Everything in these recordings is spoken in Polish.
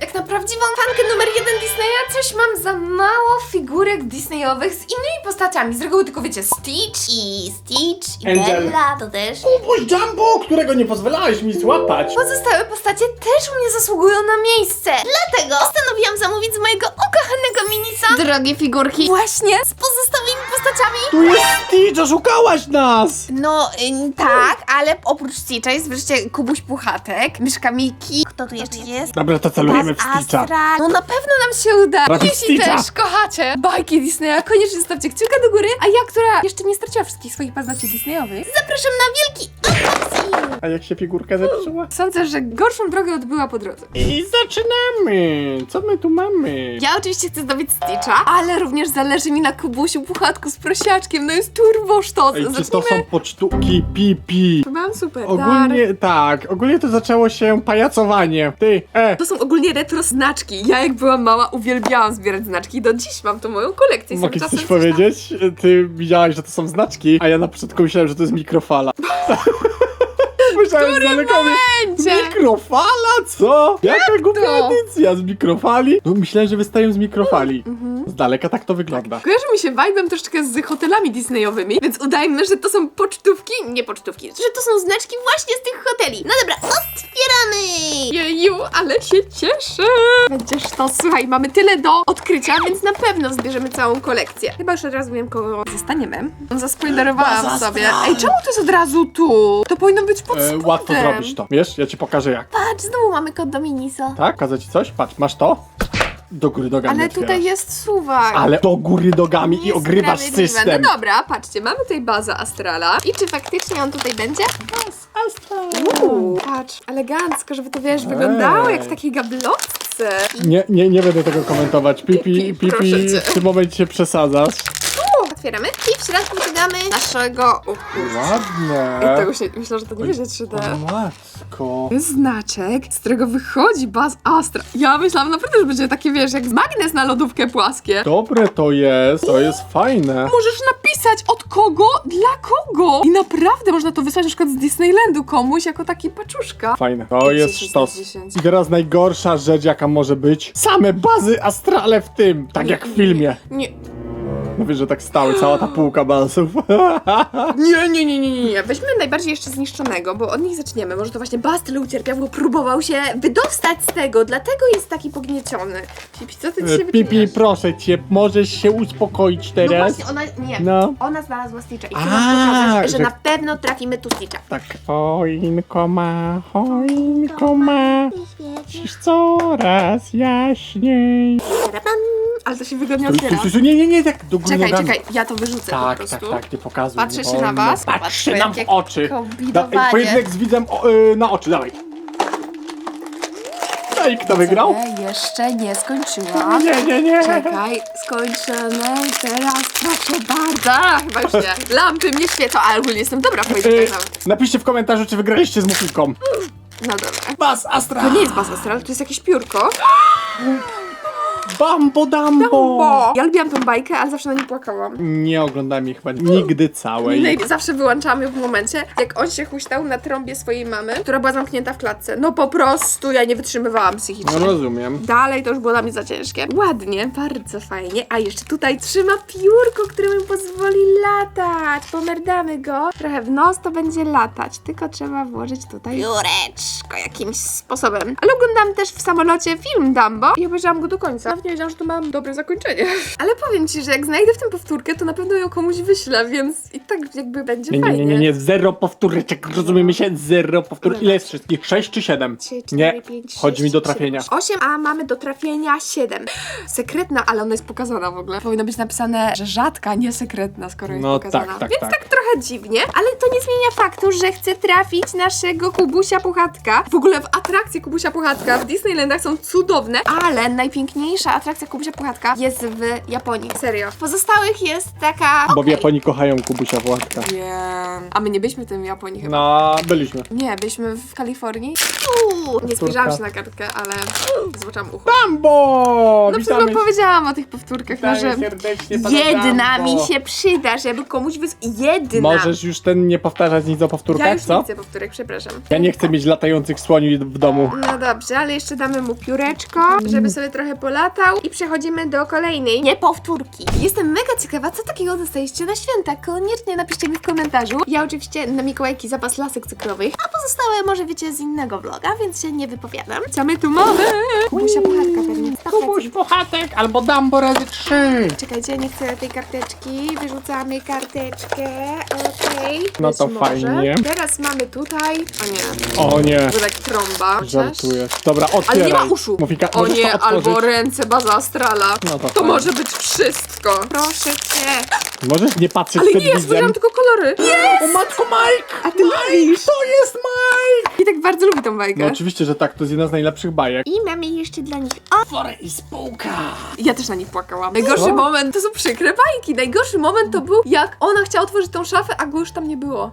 Jak na prawdziwą fankę numer jeden Disneya coś mam za mało figurek Disneyowych z innymi postaciami. Z reguły tylko wiecie Stitch i Stitch i Angel. Bella to też. Kubuś Jumbo, którego nie pozwalałeś mi złapać. Pozostałe postacie też u mnie zasługują na miejsce. Dlatego postanowiłam zamówić z mojego ukochanego Minisa drogie figurki właśnie z pozostałymi postaciami. Tu jest Stitch, oszukałaś nas! No ym, tak, ale oprócz Stitcha jest wreszcie Kubuś Puchatek, Myszka Miki. Kto tu jeszcze jest? Dobra, to celujemy w Stitcha. Astra. No na pewno nam się uda. Trafić Jeśli Stitcha. też kochacie bajki Disneya, koniecznie stawcie kciuka do góry. A ja, która jeszcze nie straciła wszystkich swoich paznokci Disneyowych, zapraszam na wielki. A jak się figurka zepsuła? Sądzę, że gorszą drogę odbyła po drodze. I zaczynamy! Co my tu mamy? Ja oczywiście chcę zdobyć Stitcha, ale również zależy mi na Kubusiu Puchatku z prosiaczkiem. No jest turbo sztos. Ej, czy to są pocztuki pipi? Mam super. Ogólnie tak, ogólnie to zaczęło się pajacowanie. Ty, e, To są ogólnie retro znaczki. Ja jak byłam mała uwielbiałam zbierać znaczki. Do dziś mam to moją kolekcję. Mogę ci czasem coś tam- powiedzieć? Ty widziałaś, że to są znaczki, a ja na początku myślałem, że to jest mikrofala. Myślałem z daleka, momencie? Mikrofala? Co? Jaka głupia to? edycja z mikrofali? No myślałem, że wystają z mikrofali. Mhm. Z daleka tak to wygląda. Kojarzy mi się vibe'em troszeczkę z hotelami Disneyowymi, więc udajmy, że to są pocztówki, nie pocztówki, że to są znaczki właśnie z tych hoteli. No dobra, otwieramy! Jeju, ale się cieszę! Będziesz to, słuchaj, mamy tyle do odkrycia, więc na pewno zbierzemy całą kolekcję. Chyba już od razu wiem, kogo zostaniemy. Zaspoilerowałam Baza sobie. Ej, czemu to jest od razu tu? To powinno być pod E, spodem. łatwo zrobić to. Wiesz, ja ci pokażę jak. Patrz, znowu mamy kod do Minisa. Tak? Pokażę ci coś? Patrz, masz to? Do góry nogami Ale otwierasz. tutaj jest suwak. Ale do góry nogami i ogrywasz Niesprawiedliwe. system. No dobra, patrzcie, mamy tutaj bazę Astrala. I czy faktycznie on tutaj będzie? Uuu, patrz, elegancko, żeby to wiesz, wyglądało jak w takiej gablotce. Nie, nie, nie będę tego komentować. Pipi, Pipi, pipi, proszę cię. w tym momencie przesadzasz. Otwieramy i w środku dodamy naszego... O kurczę. Ładne. Ej, tego się, myślę, że to nie będzie 3D. O matko. Znaczek, z którego wychodzi Baz Astra. Ja myślałam naprawdę, że będzie takie, wiesz, jak magnes na lodówkę płaskie. Dobre to jest, to jest fajne. Możesz napisać od kogo, dla kogo. I naprawdę można to wysłać na przykład z Disneylandu komuś jako taki paczuszka. Fajne. To jest 10 sztos. na 10. I teraz najgorsza rzecz, jaka może być. Same bazy astrale w tym. Tak jak w filmie. Nie, No wiesz, że tak stały, cała ta półka bazów. nie, nie, nie, nie, nie, nie. Weźmy najbardziej jeszcze zniszczonego, bo od nich zaczniemy. Może to właśnie Baz tyle ucierpiał, bo próbował się wydostać z tego, dlatego jest taki pognieciony. Pipi, co ty dzisiaj E, Pipi, wyczyniasz? proszę cię, możesz się uspokoić No teraz? właśnie, ona, nie, No. ona znalazła Stitcha i A, pokazać, że że- na pewno trafimy tu Stitcha. Tak. Choinko ma, choinko ma, dziś coraz jaśniej. Tarapam. Ale to się wygodnie Stój, stój, otwiera. stój, stój, nie, nie, nie, tak do góry Czekaj, nogami. czekaj, ja to wyrzucę Tak, po tak, prostu. tak, nie pokazuj. Patrzę nie się wolno. na was. Patrzę, nam w jakie oczy. kombinowanie. Da, pojedynek z widzem o, y, na oczy, dawaj. No i kto wygrał? Jeszcze nie skończyłam. Nie, nie, nie. Czekaj, skończone. Teraz proszę bardzo. A, Chyba już nie. Lampy mnie świecą, ale ogólnie jestem dobra w Y, pojedynkach. napiszcie w komentarzu, czy wygraliście z Mufinką. No dobra. Bas Astra! To nie jest bas astral, to jest jakieś piórko. Bambo Dambo! Bo ja lubiłam tą bajkę, ale zawsze na niej płakałam. Nie oglądam jej chyba nigdy całej. No i zawsze wyłączałam ją w momencie, jak on się huśtał na trąbie swojej mamy, która była zamknięta w klatce. No po prostu ja nie wytrzymywałam psychicznie. No rozumiem. Dalej to już było dla mnie za ciężkie. Ładnie, bardzo fajnie. A jeszcze tutaj trzyma piórko, które mi pozwoli latać. Pomerdamy go. Trochę w nos to będzie latać, tylko trzeba włożyć tutaj pióreczko jakimś sposobem. Ale oglądam też w samolocie film Dumbo i obejrzałam go do końca. Nawet nie wiedziałam, że to ma dobre zakończenie. Ale powiem ci, że jak znajdę w tym powtórkę, to na pewno ją komuś wyślę, więc i tak jakby będzie Nie, nie, fajnie. nie, nie, nie, zero powtóreczek, rozumiemy się? Zero powtórek. Ile jest wszystkich? Sześć czy siedem? Trzy, cztery, Nie, pięć, chodzi mi do trafienia. osiem, a mamy do trafienia siedem. Sekretna, ale ona jest pokazana w ogóle. Powinno być napisane, że rzadka, nie sekretna, skoro jest No pokazana. tak, tak, Więc tak. tak trochę dziwnie, ale to nie zmienia faktu, że chcę trafić naszego Kubusia Puchatka. W ogóle w atrakcje Kubusia Puchatka w Disneylandach są cudowne, ale najpiękniejsza atrakcja Kubusia Puchatka jest w Japonii. Serio. W pozostałych jest taka... Bo w okej. Japonii kochają Kubusia Władka. Wiem. A my nie byliśmy w tym Japonii chyba. No, byliśmy. Nie, byliśmy w Kalifornii. Uuu, nie spojrzałam się na kartkę, ale zobaczyłam ucho. Bambo! No przed chwilą powiedziałam o tych powtórkach, no, że serdecznie pana jedna mi się przyda, żeby komuś wys... Jedna! Możesz już ten nie powtarzać nic o Ja powtórkach, już co? nie chcę powtórek, przepraszam. Ja nie chcę mieć latających słoni w domu. No dobrze, ale jeszcze damy mu pióreczko, żeby sobie trochę polatał i przechodzimy do kolejnej niepowtórki. Jestem mega ciekawa, co takiego dostaliście na święta. Koniecznie napiszcie mi w komentarzu. Ja oczywiście na Mikołajki zapas lasek cukrowych, a pozostałe może wiecie z innego vloga, więc się nie wypowiadam. Co my tu mamy? Kubusia puchatka pewnie. Kubuś Puchatek albo Dumbo razy trzy. Czekajcie, nie chcę tej karteczki. Wyrzucamy karteczkę. Okej. No Być to może. fajnie. Teraz mamy tutaj. O nie, O nie, to tak trąba. żartuję. Dobra, otwieraj. Ale nie ma uszu. Mufika, O możesz nie, to otworzyć? albo ręce baza astrala. No to To fajnie. może być wszystko. Proszę cię. Możesz nie patrzeć Ale przed nie, ja widzem. spojrzałam tylko kolory. O matko, Mike! A ty lubisz. To jest Mike! I tak bardzo lubi tą bajkę. No oczywiście, że tak, to jest jedna z najlepszych bajek. I mamy jeszcze dla nich. Forę i spółka. ja też na nich płakałam. Najgorszy Co? moment, to są przykre bajki. Najgorszy moment to był, jak ona chciała otworzyć tą szafę, a go już tam nie było.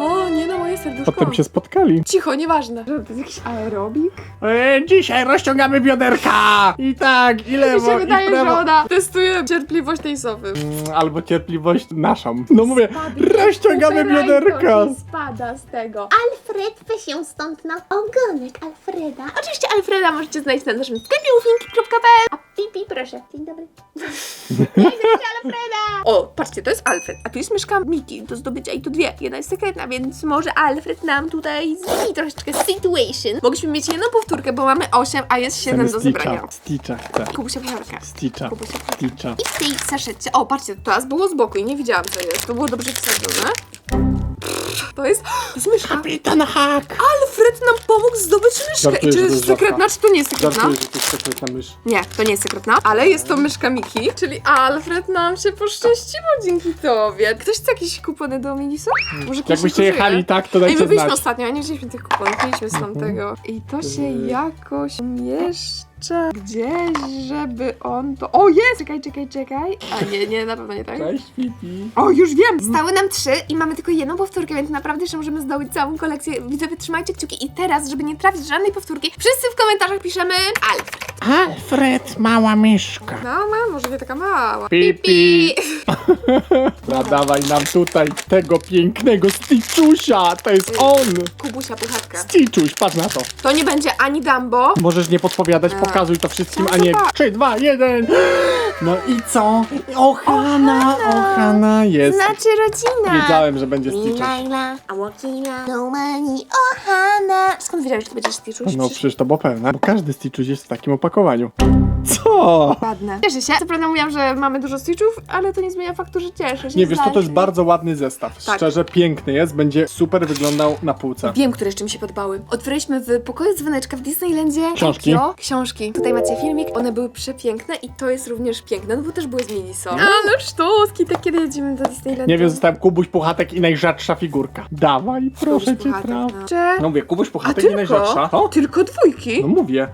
O, nie na moje serduszko. Potem się spotkali. Cicho, nieważne. Że to jest jakiś aerobik? E, dzisiaj rozciągamy bioderka! I tak, i Mi lewo, się i wydaje, że prawo. ona testuje cierpliwość tej sowy. Mm, Albo cierpliwość naszą. No mówię, Spadnie. rozciągamy bioderka. ci spada z tego. Alfred, weź się stąd na ogonek Alfreda. Oczywiście Alfreda możecie znaleźć na naszym sklepie ufinki.pl A Pipi, proszę. Dzień dobry. Alfreda! O, patrzcie, to jest Alfred, a tu jest myszka Miki do zdobycia i tu dwie. Jedna jest sekretna, więc może Alfred nam tutaj zmieni troszeczkę situation. Mogliśmy mieć jedną powtórkę, bo mamy 8, a jest 7 do zebrania. Stitcha chcę. Kubusia Piorka. Stitcha. Kubusia Stitcha. I w tej saszetce, o patrzcie, to teraz było z boku i nie widziałam co jest. To było dobrze wsadzone. To jest, to jest myszka. Kapitan Hack! Alfred nam pomógł zdobyć myszkę. Żartuję, I czy że to jest jest żabka. sekretna, czy to nie jest sekretna? Żartuję, że to jest sekretna mysz. Nie, to nie jest sekretna, ale jest to myszka Miki, czyli Alfred nam się poszczęściło dzięki tobie. Ktoś chce jakieś kupony do Minisu? Może Jakbyście jechali tak, to Ej, my dajcie byliśmy znać. ostatnio, a nie wzięliśmy tych kuponów, mieliśmy z tamtego. I to się Yy. jakoś umieszcza gdzieś, żeby on to... O, jest! Czekaj, czekaj, czekaj. A nie, nie, na pewno nie tak. Cześć, Pipi. O, już wiem! Stały nam trzy i mamy tylko jedną powtórkę, więc naprawdę jeszcze możemy zdobyć całą kolekcję. Widzowie, trzymajcie kciuki. I teraz, żeby nie trafić żadnej powtórki, wszyscy w komentarzach piszemy Alfred. Alfred, mała myszka. No, ma, może nie taka mała. Pipi. Dawaj nam tutaj tego pięknego Stitchusia. To jest on. Kubusia puchatka. Stitchuś, patrz na to. To nie będzie ani Dumbo. Możesz nie podpowiadać, A. pokazuj to wszystkim, a nie to tak? 3, 2, 1. No i co? Ohana, Ohana jest. Znaczy rodzina. Wiedziałem, że będzie Stitchuś. Laila, Awokina, No Money, Ohana. Skąd wiedziałeś, że to będzie Stitchuś? No przecież to było pewne, bo każdy Stitchuś jest w takim opakowaniu. Co? Ładne. Cieszę się. Co prawda mówiłam, że mamy dużo Stitchów, ale to nie zmienia faktu, że cieszę się. Nie wiesz, to, to jest bardzo ładny zestaw. Tak. Szczerze, piękny jest, będzie super wyglądał na półce. Wiem, które jeszcze mi się podobały. Otworzyliśmy w pokoju dzwoneczka w Disneylandzie. Książki. Tokio. Książki. Tutaj macie filmik. One były przepiękne i to jest również piękne, no bo też były z Minisą. Ale sztuski, tak kiedy jedziemy do Disneylandu. Nie wiem, zostałem Kubuś Puchatek i najrzadsza figurka. Dawaj, proszę cię, Puchatek, traf. no. No mówię, Kubuś A Puchatek i najrzadsza. tylko? O? Tylko dwójki? No mówię.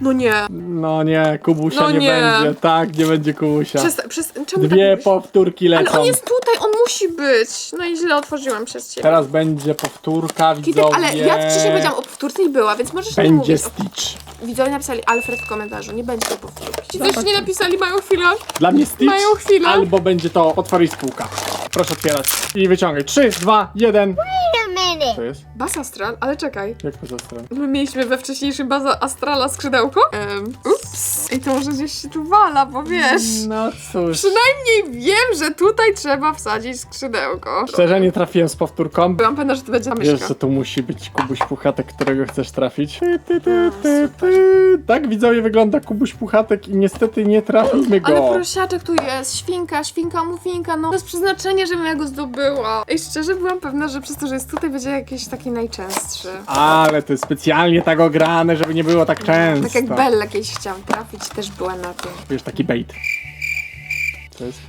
No nie. No nie, Kubusia No nie, nie. będzie. Tak, nie będzie Kubusia. Przez, przez, czemu Dwie tak mówisz? powtórki Ale lecą. on jest tutaj, on musi być. No i źle otworzyłam przez ciebie. Teraz będzie powtórka, Kitek, widzowie. ale ja wcześniej powiedziałam o powtórce i była, więc możesz nie Będzie mówić. Stitch. Widzowie napisali Alfred w komentarzu, nie będzie to powtórki. Ci też nie napisali, mają chwilę. Dla mnie Stitch Mają chwilę. albo będzie to potwory i spółka. Proszę otwierać i wyciągaj. 3, 2, 1. Co jest? Bas Astral, ale czekaj. Jak to za stronę? My mieliśmy we wcześniejszym baza Astrala skrzydełko. Um, ups. I to może gdzieś się tu wala, bo wiesz. No cóż. Przynajmniej wiem, że tutaj trzeba wsadzić skrzydełko. Szczerze nie trafiłem z powtórką. Byłam pewna, że to będzie Wiesz, myszka. że tu musi być Kubuś Puchatek, którego chcesz trafić. Ty, ty, ty, ty, ty. Tak widzowie wygląda Kubuś Puchatek i niestety nie trafimy Ale go. prosiaczek tu jest, świnka, świnka, mufinka, no to jest przeznaczenie, żebym ja go zdobyła. I szczerze byłam pewna, że przez to, że jest tutaj, będzie jakiś taki najczęstszy. Ale to jest specjalnie tak ograne, żeby nie było tak często. Tak jak Bella kiedyś chciałam trafić, też była na tym. Wiesz, taki bait. To jest?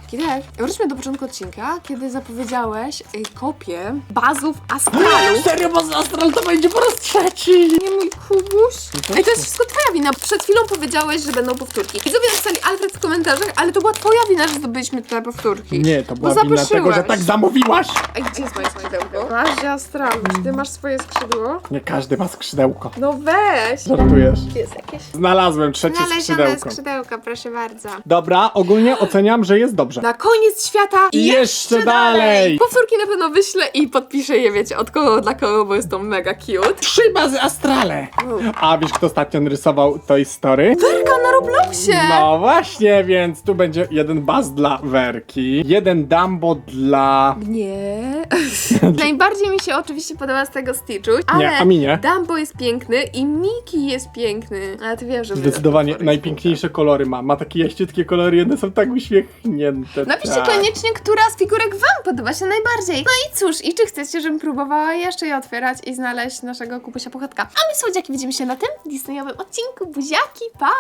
Wróćmy do początku odcinka, kiedy zapowiedziałeś y, kopię bazów astralu. Serio, bo Astral to będzie po raz trzeci! Nie mój kubuś. Ej, to jest wszystko twoja wina. Przed chwilą powiedziałeś, że będą powtórki. Widzowie napisali Alfred w komentarzach, ale to była twoja wina, że zdobyliśmy te powtórki. Nie, to była Bo wina tego, że tak zamówiłaś! Ej, gdzie jest moje skrzydełko? Bazie astralu. Czy ty masz swoje skrzydło? Nie każdy ma skrzydełko. No weź. Żartujesz. Jest jakieś. Znalazłem trzecie Znalezione skrzydełko. skrzydełko, proszę bardzo. Dobra, ogólnie oceniam, że jest dobrze. Na koniec świata I jeszcze dalej. Powtórki na pewno wyślę i podpiszę je, wiecie, od kogo dla kogo, bo jest to mega cute. Trzy bazy astrale! A wiesz, kto ostatnio narysował Toy Story? Werka na Robloxie! No właśnie, więc tu będzie jeden baz dla Werki, jeden Dumbo dla... Nie. Najbardziej mi się oczywiście podoba z tego Stitchu, ale Nie, a mi nie. Dumbo jest piękny i Miki jest piękny. Ale ty wiesz, że Zdecydowanie najpiękniejsze kolory ma. Ma takie jaściutkie kolory, jedne są tak uśmiechnięte. Napiszcie tak. koniecznie, która z figurek wam podoba się najbardziej. No i cóż, i czy chcecie, żebym próbowała jeszcze je otwierać i znaleźć naszego kupusia pochodka. A my słodziaki widzimy się na tym Disneyowym odcinku. Buziaki, pa!